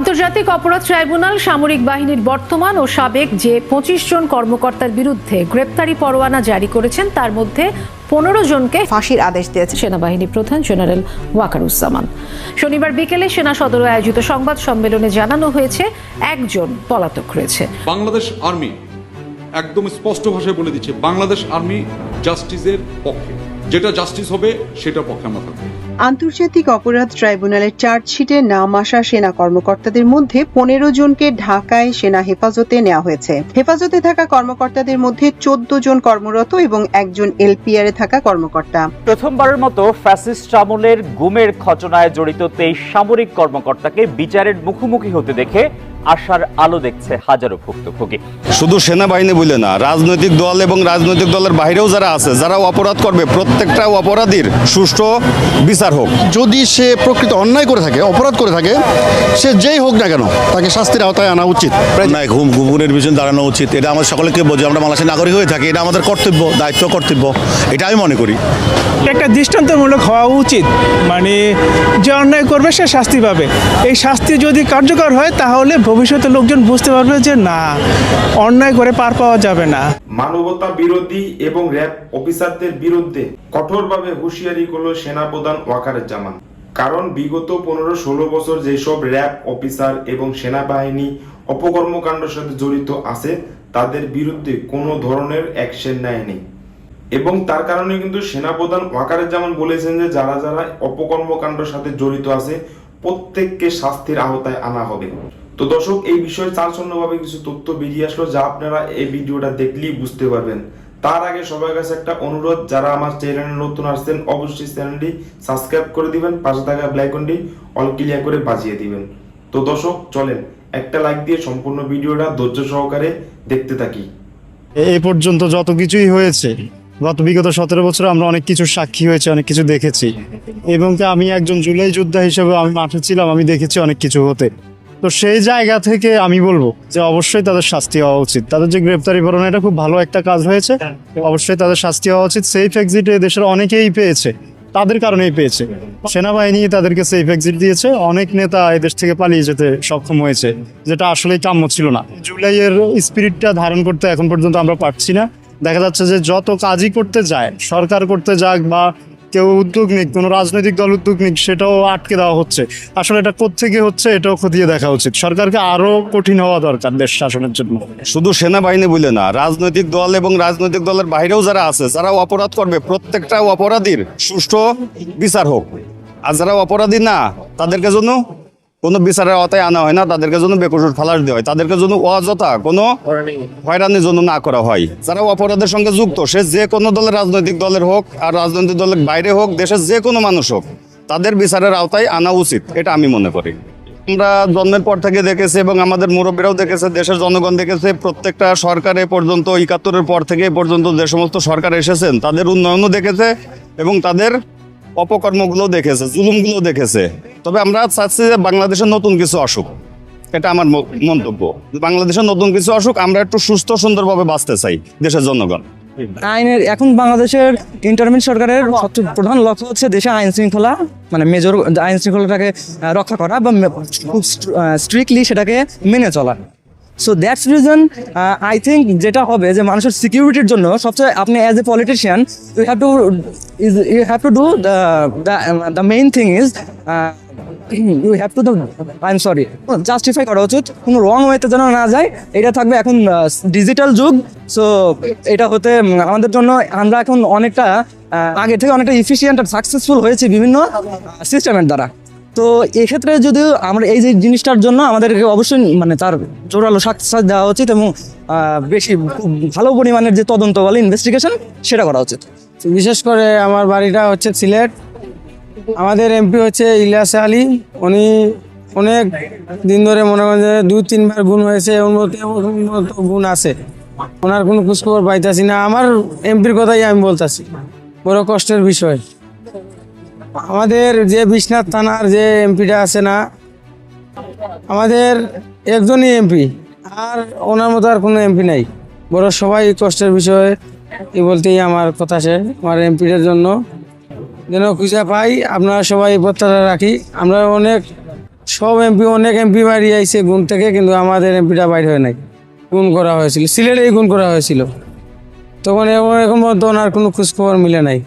আন্তর্জাতিক অপরাধ ট্রাইব্যুনাল সামরিক বাহিনীর বর্তমান ও সাবেক যে পঁচিশ জন কর্মকর্তার বিরুদ্ধে গ্রেপ্তারি পরোয়ানা জারি করেছেন, তার মধ্যে পনেরো জনকে ফাঁসির আদেশ দিয়েছে সেনাবাহিনী প্রধান জেনারেল ওয়াকারুজ্জামান। শনিবার বিকেলে সেনা সদরে আয়োজিত সংবাদ সম্মেলনে জানানো হয়েছে, একজন পলাতক রয়েছে। বাংলাদেশ আর্মি একদম স্পষ্ট ভাষায় বলে দিচ্ছে, বাংলাদেশ আর্মি জাস্টিসের পক্ষে। যেটা জাস্টিস হবে সেটার পক্ষে আমরা থাকব। আন্তর্জাতিক অপরাধ ট্রাইব্যুনালের চার্জশিটে নাম আসা সেনা কর্মকর্তাদের মধ্যে পনেরো জনকে ঢাকায় সেনা হেফাজতে নেওয়া হয়েছে। হেফাজতে থাকা কর্মকর্তাদের মধ্যে চোদ্দ জন কর্মরত এবং একজন এলপিআর থাকা কর্মকর্তা। প্রথমবারের মতো ফ্যাসিস্ট আমলের গুমের ঘটনায় জড়িত তেইশ সামরিক কর্মকর্তাকে বিচারের মুখোমুখি হতে দেখে আশার আলো দেখছে হাজারো ভুক্তভোগী। শুধু সেনাবাহিনী বলে না রাজনৈতিক দল এবং রাজনৈতিক দলের বাইরেও যারা আছে যারা অপরাধ করবে প্রত্যেকটা অপরাধীর সুষ্ঠু বিচার হোক। যদি সে প্রকৃত অন্যায় করে থাকে অপরাধ করে থাকে সে যেই হোক না কেন তাকে শাস্তির আওতায় আনা উচিত। না ঘুম ঘুমের পিছনে দাঁড়ানো উচিত। এটা আমাদের সকলকে বোঝে আমরা বাংলাদেশের নাগরিক হয়ে থাকি এটা আমাদের কর্তব্য দায়িত্ব কর্তব্য। এটা আমি মনে করি। একটা দৃষ্টান্তমূলক হওয়া উচিত। মানে যে অন্যায় করবে সে শাস্তি পাবে। এই শাস্তি যদি কার্যকর হয় তাহলে ভবিষ্যতে লোকজন বুঝতে পারবে যে না অন্যায় করে পার পাওয়া যাবে না। মানবতা বিরোধী এবং র্যাব অফিসারদের বিরুদ্ধে কঠোরভাবে হুঁশিয়ারি করল সেনাপ্রধান ওয়াকারুজ্জামান। কারণ বিগত পনেরো ষোলো বছর যেসব র্যাব অফিসার এবং সেনাবাহিনী অপকর্মকাণ্ডের সাথে জড়িত আছে, তাদের বিরুদ্ধে কোনো ধরনের অ্যাকশন নেয়নি। এবং তার কারণে কিন্তু সেনাপ্রধান ওয়াকারুজ্জামান বলেছেন যে যারা যারা অপকর্মকাণ্ডের সাথে জড়িত আছে, প্রত্যেককে শাস্তির আওতায় আনা হবে। তো দর্শক, এই বিষয়ে চাঞ্চল্যভাবে কিছু তথ্য বেরিয়ে আসলো, যা আপনারা এই ভিডিওটা দেখলেই বুঝতে পারবেন। তার আগে সবার কাছে একটা অনুরোধ, যারা আমার চ্যানেলে নতুন আসছেন, অবশ্যই চ্যানেলটি সাবস্ক্রাইব করে দিবেন, পাশে থাকা ব্লাইকনটি অল ক্লিয়ার করে বাজিয়ে দিবেন। তো দর্শক, চলেন, একটা লাইক দিয়ে সম্পূর্ণ ভিডিওটা ধৈর্য সহকারে দেখতে থাকি। এই পর্যন্ত যত কিছুই হয়েছে, গত বিগত সতেরো বছর আমরা অনেক কিছু সাক্ষী হয়েছে, অনেক কিছু দেখেছি। এবং আমি একজন জুলাই যোদ্ধা হিসেবে আমি মাঠে ছিলাম, আমি দেখেছি অনেক কিছু হতে। তো সেই জায়গা থেকে আমি বলব যে অবশ্যই তাদের শাস্তি হওয়া উচিত। তাদের যে গ্রেপ্তারি পরোয়ানা এটা খুব ভালো একটা কাজ হয়েছে। অবশ্যই তাদের শাস্তি হওয়া উচিত। সেফ এক্সিটে দেশের অনেকেই পেয়েছে। তাদের কারণেই পেয়েছে। সেনাবাহিনী তাদেরকে সেফ এক্সিট দিয়েছে। অনেক নেতা এদেশ থেকে পালিয়ে যেতে সক্ষম হয়েছে, যেটা আসলেই কাম্য ছিল না। জুলাইয়ের স্পিরিটটা ধারণ করতে এখন পর্যন্ত আমরা পারছি না। দেখা যাচ্ছে যে যত কাজই করতে যায়, সরকার করতে যাক বা কেউ উদ্যোগ নিক কোনো রাজনৈতিক দল উদ্যোগ নিক সেটাও আটকে দেওয়া হচ্ছে। আসলে এটা কোথেকে হচ্ছে, এটাও খতিয়ে দেখা উচিত। সরকারকে আরও কঠিন হওয়া দরকার দেশ শাসনের জন্য। শুধু সেনাবাহিনী বলে না, রাজনৈতিক দল এবং রাজনৈতিক দলের বাইরেও যারা আছে যারা অপরাধ করবে, প্রত্যেকটা অপরাধীর সুষ্ঠু বিচার হোক। আর যারা অপরাধী না, তাদেরকে জন্য কোনো বিচারের আওতায় আনা হয় না তাদেরকে জন্য বেকসুর ফালাস দেওয়া হয়। তাদেরকে জন্য অযথা কোনো হয়রানির জন্য না করা হয়। যারা অপরাধের সঙ্গে যুক্ত সে যে কোনো দলের রাজনৈতিক দলের হোক আর রাজনৈতিক দলের বাইরে হোক দেশের যে কোনো মানুষ হোক তাদের বিচারের আওতায় আনা উচিত এটা আমি মনে করি। আমরা জন্মের পর থেকে দেখেছি এবং আমাদের মুরব্বীরাও দেখেছে দেশের জনগণ দেখেছে প্রত্যেকটা সরকার এ পর্যন্ত একাত্তরের পর থেকে এ পর্যন্ত যে সমস্ত সরকার এসেছেন তাদের উন্নয়নও দেখেছে এবং তাদের অপকর্মগুলো দেখেছে, জুলুমগুলো দেখেছে। তবে আমরা চাচ্ছি যে বাংলাদেশের নতুন কিছু আসুক। এটা আমার মন্তব্য। বাংলাদেশের নতুন কিছু আসুক, আমরা একটু সুস্থ, সুন্দরভাবে বাঁচতে চাই দেশের জনগণ। আইনের, এখন বাংলাদেশের ইন্টারমিন সরকারের সবচেয়ে প্রধান লক্ষ্য হচ্ছে দেশে আইন শৃঙ্খলা মানে মেজর আইন শৃঙ্খলাটাকে রক্ষা করা বা খুব স্ট্রিক্টলি সেটাকে মেনে চলা। So that's reason I think যেটা হবে যে মানুষের সিকিউরিটির জন্য সবচেয়ে আপনি as a politician you have to is you have to do the main thing is you have to the I am sorry justify করা উচিত। কোনো রং ওয়েতে যেন না যায়, এটা থাকবে এখন ডিজিটাল যুগ। সো এটা হতে আমাদের জন্য আমরা এখন অনেকটা আগে থেকে অনেকটা ইফিসিয়েন্ট আর সাকসেসফুল হয়েছে বিভিন্ন সিস্টেমের দ্বারা। তো এক্ষেত্রে যদিও আমরা এই যে জিনিসটার জন্য আমাদেরকে অবশ্যই মানে তার জোরালো সাকসেস দেওয়া উচিত এবং বেশি ভালো পরিমাণের যে তদন্ত বলে ইনভেস্টিগেশন সেটা করা উচিত। বিশেষ করে আমার বাড়িটা হচ্ছে সিলেট। আমাদের এমপি হচ্ছে ইলিয়াস আলী। উনি অনেক দিন ধরে মনে করেন দুই তিনবার গুণ হয়েছে গুণ আছে। ওনার কোনো খোঁজখবর পাইতাছি না। আমার এমপির কথাই আমি বলতাছি। বড় কষ্টের বিষয়। আমাদের যে বিশ্বনাথ থানার যে এমপিটা আছে না, আমাদের একজনই এমপি, আর ওনার মতো আর কোনো এমপি নাই। বড় সবাই কষ্টের বিষয়ে, এই বলতেই আমার কথা শেষ আমার এমপিটার জন্য। যেন খুঁজে পাই, আপনারা সবাই প্রত্যাশা রাখি। আমরা অনেক, সব এমপি, অনেক এমপি বাড়ি আইছে গুণ থেকে, কিন্তু আমাদের এমপিটা বাইর হয় নাই। গুণ করা হয়েছিল, সিলেটেই গুণ করা হয়েছিল। তখন এখন মতো ওনার কোনো খোঁজখবর মিলে নাই।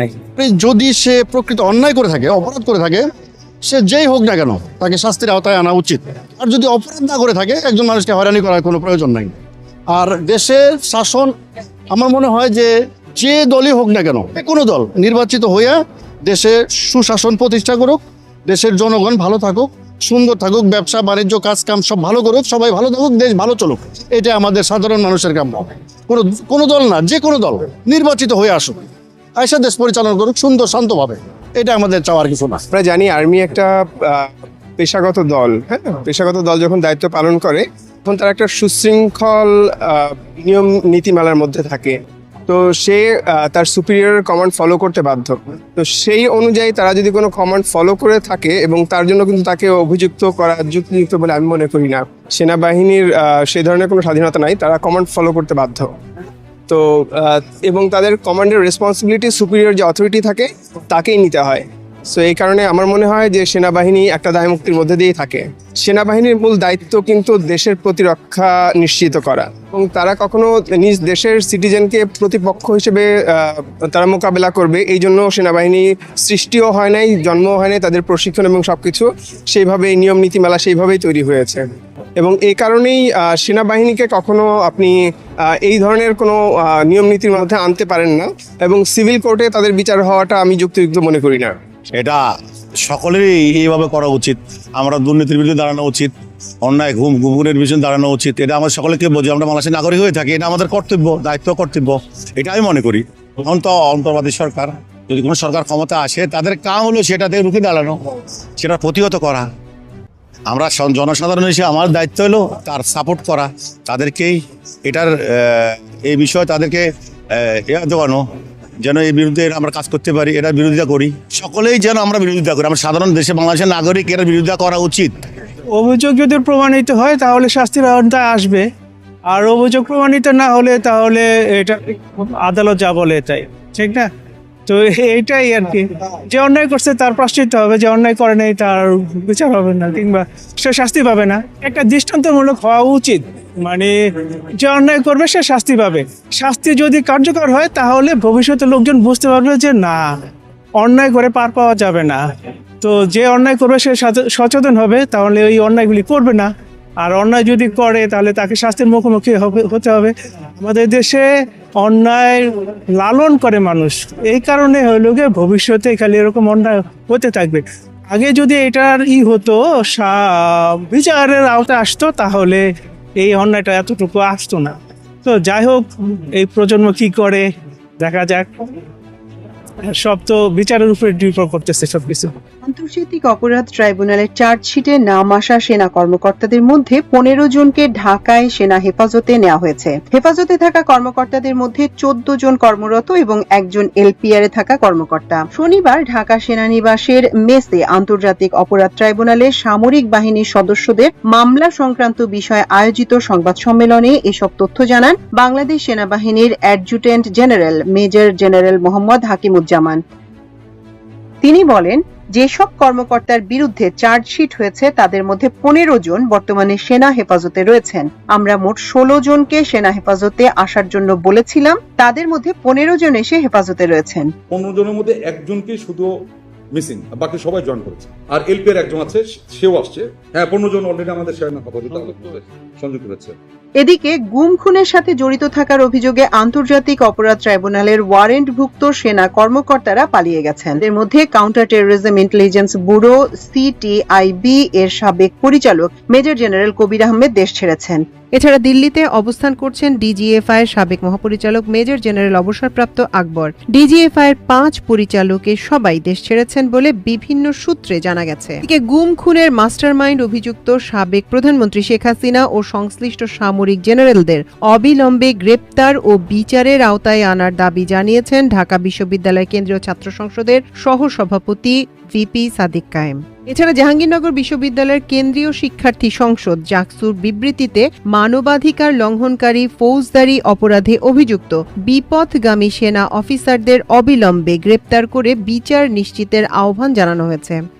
নাই যদি সে প্রকৃত অন্যায় করে থাকে, অপরাধ করে থাকে, সে যেই হোক না কেন, তাকে শাস্তির আওতায় আনা উচিত। আর যদি অপরাধ না করে থাকে, একজন মানুষকে হয়রানি করার কোনো প্রয়োজন নাই। আর দেশের শাসন, আমার মনে হয় যে যে দলই হোক না কেন কোনো দল, নির্বাচিত হয়ে দেশে সুশাসন প্রতিষ্ঠা করুক, দেশের জনগণ ভালো থাকুক সুন্দর থাকুক, ব্যবসা, বাণিজ্য কাজ কাম সব ভালো করুক, সবাই ভালো থাকুক, দেশ ভালো চলুক। এটা আমাদের সাধারণ মানুষের কাম্য। কোনো কোনো দল না, যে কোনো দল নির্বাচিত হয়ে আসুক আয়সা দেশ পরিচালনা করুক, সুন্দর, শান্তভাবে। এটা আমাদের চাওয়ার কিছু না। আমরা জানি আর্মি একটা পেশাগত দল হ্যাঁ? পেশাগত দল যখন দায়িত্ব পালন করে, তখন তারা একটা সুশৃঙ্খল নিয়ম, নীতিমালার মধ্যে থাকে। তো সে তার সুপিরিয়র কমান্ড ফলো করতে বাধ্য। তো সেই অনুযায়ী তারা যদি কোনো কমান্ড ফলো করে থাকে এবং তার জন্য কিন্তু তাকে অভিযুক্ত করা, যুক্তিযুক্ত বলে আমি মনে করি না। সেনাবাহিনীর সে ধরনের কোনো স্বাধীনতা নাই, তারা কমান্ড ফলো করতে বাধ্য। তো এবং তাদের কমান্ডের রেসপন্সিবিলিটি সুপিরিয়র যে অথরিটি থাকে, তাকেই নিতে হয়। সো এই কারণে আমার মনে হয় যে সেনাবাহিনী একটা দায়মুক্তির মধ্যে দিয়েই থাকে। সেনাবাহিনীর মূল দায়িত্ব কিন্তু দেশের প্রতিরক্ষা নিশ্চিত করা। এবং তারা কখনো নিজ দেশের সিটিজেনকে প্রতিপক্ষ হিসেবে তারা মোকাবেলা করবে, এই জন্য সেনাবাহিনী সৃষ্টিও হয় নাই, জন্মও হয় নাই তাদের প্রশিক্ষণ এবং সব কিছু সেইভাবে নিয়ম নীতিমালা সেইভাবেই তৈরি হয়েছে। এবং এই কারণেই সেনাবাহিনীকে কখনো আপনি এই ধরনের কোনো নিয়ম নীতির মধ্যে আনতে পারেন না। এবং সিভিল কোর্টে তাদের বিচার হওয়াটা আমি যুক্তিযুক্ত মনে করি না। এটা সকলেরই এইভাবে করা উচিত। আমরা দুর্নীতির বিরুদ্ধে দাঁড়ানো উচিত, অন্যায়, ঘুম ঘুমের বিরুদ্ধে দাঁড়ানো উচিত। এটা আমাদের সকলকে বোঝে আমরা বাংলাদেশের নাগরিক হয়ে থাকি, এটা আমাদের কর্তব্য, দায়িত্ব, কর্তব্য। এটা আমি মনে করি। এখন তো অন্তর্বাদী সরকার, যদি কোনো সরকার ক্ষমতা আসে, তাদের কাম হলো সেটাতে রুখে দাঁড়ানো, সেটা প্রতিহত করা। আমরা জনসাধারণ হিসেবে আমার দায়িত্ব হলো তার সাপোর্ট করা, তাদেরকেই এটার এই বিষয়ে তাদেরকে দেওয়ানো। যেন এই বিরুদ্ধে আমরা কাজ করতে পারি এটার বিরোধিতা করি। সকলেই যেন আমরা বিরোধিতা করি। আমরা সাধারণ দেশে বাংলাদেশের নাগরিক এটার বিরোধিতা করা উচিত। অভিযোগ যদি প্রমাণিত হয়, তাহলে শাস্তির আওতায় আসবে। আর অভিযোগ প্রমাণিত না হলে, তাহলে এটা আদালত যা বলে তাই ঠিক না? তো এইটাই আর কি। যে অন্যায় করছে তার প্রাশ্চিত্য হবে, যে অন্যায় করে নাই তার বিচার হবে না, কিংবা সে শাস্তি পাবে না। একটা দৃষ্টান্তমূলক হওয়া উচিত। মানে যে অন্যায় করবে সে শাস্তি পাবে। শাস্তি যদি কার্যকর হয়, তাহলে ভবিষ্যতে লোকজন বুঝতে পারবে যে না, অন্যায় করে পার পাওয়া যাবে না। তো যে অন্যায় করবে সে সচে- সচেতন হবে, তাহলে ওই অন্যায়গুলি করবে না। আর অন্যায় যদি করে, তাহলে তাকে শাস্তির মুখোমুখি হতে হবে। আমাদের দেশে অন্যায় লালন করে মানুষ। এই কারণে হইল গিয়ে ভবিষ্যতে খালি এরকম অন্যায় হতে থাকবে। আগে যদি এটার ই হতো বিচারের আওতায় আসতো, তাহলে এই অন্যায়টা এতটুকু আসতো না। তো যাই হোক, এই প্রজন্ম কি করে, দেখা যাক। সব তো বিচারের উপরে নির্ভর করতেছে সবকিছু। আন্তর্জাতিক অপরাধ ট্রাইব্যুনালের চার্জশিটে নাম আসা সেনা কর্মকর্তাদের মধ্যে পনেরো জনকে ঢাকায় সেনা হেফাজতে নেওয়া হয়েছে। হেফাজতে থাকা কর্মকর্তাদের মধ্যে চোদ্দ জন কর্মরত এবং একজন এলপিআর থাকা কর্মকর্তা। শনিবার ঢাকা সেনানিবাসের মেসে আন্তর্জাতিক অপরাধ ট্রাইব্যুনালের সামরিক বাহিনীর সদস্যদের মামলা সংক্রান্ত বিষয়ে আয়োজিত সংবাদ সম্মেলনে এসব তথ্য জানান বাংলাদেশ সেনাবাহিনীর adjutant general major general Mohammad Hakimuzzaman. তিনি বলেন যেসব কর্মকর্তার বিরুদ্ধে চার্জশিট হয়েছে, তাদের মধ্যে পনেরো জন বর্তমানে সেনা হেফাজতে রয়েছেন। আমরা মোট ষোলো জনকে সেনা হেফাজতে আসার জন্য বলেছিলাম, তাদের মধ্যে পনেরো জন এসে হেফাজতে রয়েছেন। পনেরো জনের মধ্যে একজনকে শুধু মিসিং বাকি সবাই জয়েন করেছে। আর এলপি এর একজন আছে সেও আসছে। হ্যাঁ পনেরো জন অলরেডি আমাদের সেনা হেফাজতে সংযুক্ত হয়েছে। এদিকে গুম খুনের সাথে জড়িত থাকার অভিযোগে আন্তর্জাতিক অপরাধ ট্রাইব্যুনালের ওয়ারেন্টভুক্ত সেনা কর্মকর্তারা পালিয়ে গেছেন। এর মধ্যে counter terrorism intelligence bureau CTIB এর সাবেক পরিচালক মেজর জেনারেল কবির আহমেদ দেশ ছেড়েছেন। এছাড়া দিল্লিতে অবস্থান করছেন ডিজিএফআই এর সাবেক মহাপরিচালক মেজর জেনারেল অবসরপ্রাপ্ত আকবর। ডিজিএফআই এর পাঁচ পরিচালকের সবাই দেশ ছেড়েছেন বলে বিভিন্ন সূত্রে জানা গেছে। এদিকে গুম, খুনের মাস্টারমাইন্ড অভিযুক্ত সাবেক প্রধানমন্ত্রী শেখ হাসিনা ও সংশ্লিষ্ট সামরিক জেনারেলদের অবিলম্বে গ্রেপ্তার ও বিচারের আওতায় আনার দাবি জানিয়েছেন ঢাকা বিশ্ববিদ্যালয় কেন্দ্রীয় ছাত্র সংসদের সহ সভাপতি ভিপি সাদিক কায়েম। এছাড়া জাহাঙ্গীরনগর বিশ্ববিদ্যালয়ের কেন্দ্রীয় শিক্ষার্থী সংসদ জাকসুর বিবৃতিতে মানবাধিকার লঙ্ঘনকারী ফৌজদারি অপরাধে অভিযুক্ত বিপথগামী সেনা অফিসারদের অবিলম্বে গ্রেপ্তার করে বিচার নিশ্চিতের আহ্বান জানানো হয়েছে।